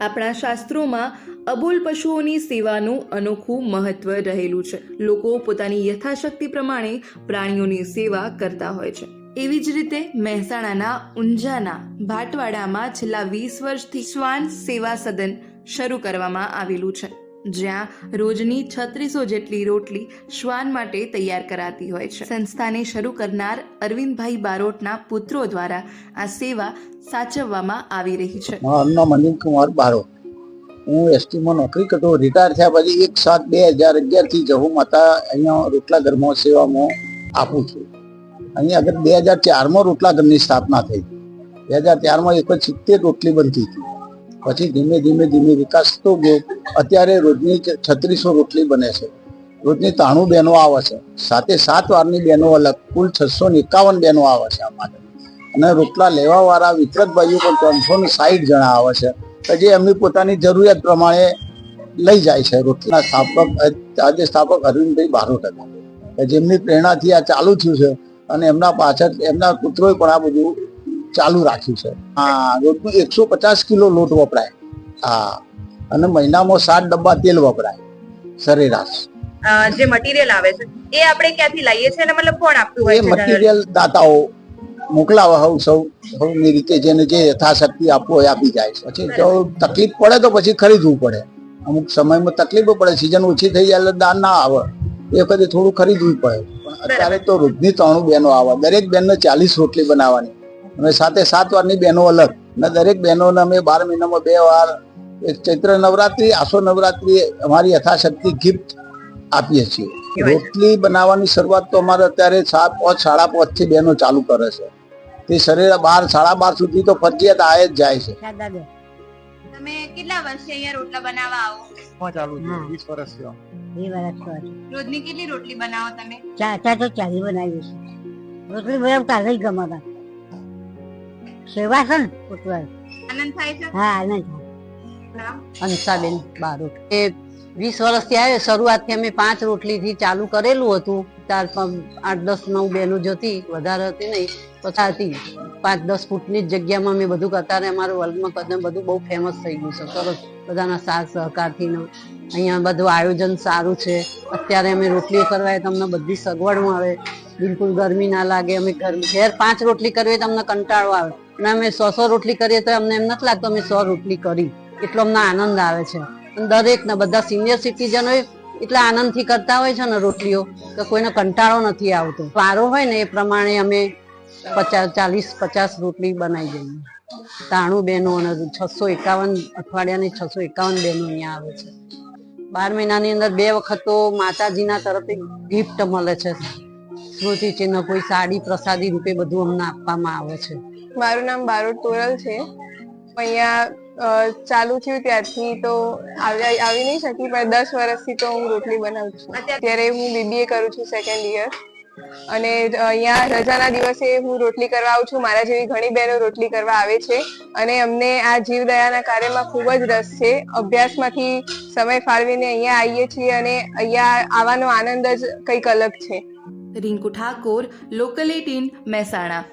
આપણા શાસ્ત્રોમાં અબોલ પશુઓની સેવાનું અનોખું મહત્વ રહેલું છે. લોકો પોતાની યથાશક્તિ પ્રમાણે પ્રાણીઓની સેવા કરતા હોય છે. એવી જ રીતે મહેસાણાના ઊંઝાના ભાટવાડામાં છેલ્લા વીસ વર્ષથી શ્વાન સેવા સદન શરૂ કરવામાં આવેલું છે. જ્યાં રોજની છત્રીસો જેટલી રોટલી શ્વાન માટે તૈયાર કરાતી હોય છે. સંસ્થાને શરૂ કરનાર અરવિંદભાઈ બારોટના પુત્રો દ્વારા આ સેવા સાચવવામાં આવી રહી છે. નામ કુમાર બારો હું એસટીમાં નોકરી કરતો, રિટાયર થયા પછી એક સાત બે હજાર અગિયારથી જહુ માતા અહીંયા રોટલા ઘરમાં સેવામાં આપું છું. અહીંયા આગળ બે હજાર ચારમાં રોટલા ઘરની સ્થાપના થઈ. બે હજાર ચારમાં એક સિત્તેર રોટલી બનતી હતી. પછી ધીમે ધીમે ધીમે વિકાસ ગયો અત્યારે રોજની છત્રીસો રોટલી બને છે. રોજની ત્રાણું બહેનો આવે છે. સાથે સાત વારની બહેનો અલગ, કુલ છસો ને એકાવન બહેનો આવે છે આ માટે. અને રોટલા લેવા વાળા વિતરક ભાઈઓ પણ ત્રણસો ને સાહીઠ જણા આવે છે. કે જે એમની પોતાની જરૂરિયાત પ્રમાણે લઈ જાય છે રોટલા સ્થાપક, આજે સ્થાપક અરવિંદભાઈ બારોટ. હતા જેમની પ્રેરણાથી આ ચાલુ થયું છે અને એમના પાછળ, એમના પુત્રોએ પણ આ બધું ચાલુ રાખ્યું છે. હા. રોજનું એકસો પચાસ કિલો લોટ વપરાય. હા. અને મહિનામાં સાત ડબ્બા તેલ વપરાય. સરેરાશ. જે મટીરિયલ આવે છે એ આપણે ક્યાંથી લાવીએ છીએ મતલબ કોણ આપતું હોય છે? મટીરિયલ દાતાઓ મોકલાવા હવ સૌ સૌની રીતે જેને જે યથાશક્તિ આપવો હોય આપી જાય છે. પછી જો તકલીફ પડે તો પછી ખરીદવું પડે. અમુક સમયમાં તકલીફો પડે સિઝન ઓછી થઈ જાય એટલે દાન ના આવે. એ વખતે થોડું ખરીદવું પડે. પણ અત્યારે તો રોજની ત્રણું બહેનો આવે દરેક બહેનને ચાલીસ રોટલી બનાવવાની. અને સાથે સાત વારની બહેનો અલગ. અને દરેક બહેનોને અમે બાર મહિનામાં બે વાર એક ચૈત્ર નવરાત્રિ આસો નવરાત્રિ અમારી યથાશક્તિ ગિફ્ટ આપીએ છીએ. રોટલી બનાવવાની શરૂઆત તો અમારે અત્યારે સાત પાંચ સાડા પાંચથી બહેનો ચાલુ કરે છે. તે શરીર બાર સાડા બાર સુધી તો ફરજિયાત આ જ જાય છે. તમે કેટલા વર્ષથી અહીંયા રોટલા બનાવવા આવો? ચાલુ હા. વીસ વર્ષ થયા વર્ષ રોજની કેટલી રોટલી બનાવો તમે? ચાર ચાર તો ચાલી બનાવી છે રોટલી કાલે જ ગમાતા સેવા છે ને પુત્ર આનંદ થાય છે? હા આનંદ નામ? હંસાબેન બારોટ. એ વીસ વર્ષથી આવે શરૂઆતથી અમે પાંચ રોટલીથી ચાલુ કરેલું હતું. ચાર આઠ દસ નવ બહેનો જતી વધારે હતી નહીં. પછી હતી. પાંચ દસ ફૂટની જ જગ્યામાં અમે બધું કરતા ને અમારું વર્લ્ડમાં કદમ બધું બહુ ફેમસ થઈ ગયું છે. સરસ. બધાના સાથ સહકારથી અહીંયા બધું આયોજન સારું છે. અત્યારે અમે રોટલી કરવાય તમને બધી સગવડ મળે બિલકુલ ગરમી ના લાગે. અમે ઘર ઘેર પાંચ રોટલી કરવી તમને કંટાળો આવે. અને અમે સો સો રોટલી કરીએ તો અમને એમ નથી લાગતું અમે સો રોટલી કરી. એટલો અમને આનંદ આવે છે. અને દરેકને, બધા સિનિયર સિટીઝનો એટલા આનંદથી કરતા હોય છે ને રોટલીઓ, કે કોઈને કંટાળો નથી આવતો. વારો હોય ને એ પ્રમાણે અમે પચાસ, ચાલીસ, પચાસ રોટલી બનાવી દઈએ. ત્રાણું બહેનો અને છસો એકાવન અઠવાડિયાની છસો એકાવન બહેનો અહીંયા આવે છે. બાર મહિનાની અંદર બે વખત તો માતાજીના તરફથી ગિફ્ટ મળે છે. સ્મૃતિ ચિહ્ન, કોઈ સાડી પ્રસાદી રૂપે બધું અમને આપવામાં આવે છે. મારું નામ બારોટ તોરલ છે. અહીંયા ચાલુ થયું ત્યારથી તો આવી નહીં શકી, પણ દસ વર્ષથી તો હું રોટલી બનાવું છું. અત્યારે હું બીબીએ કરું છું સેકન્ડ યર અને અહીંયા રજાના દિવસે હું રોટલી કરવા આવું છું. મારા જેવી ઘણી બહેનો રોટલી કરવા આવે છે. અને અમને આ જીવદયાના કાર્યમાં ખૂબ જ રસ છે. અભ્યાસમાંથી સમય ફાળવીને અહીંયા આવીએ છીએ અને અહીંયા આવવાનો આનંદ જ કંઈક અલગ છે. Rinku Thakor local eighteen Mehsana.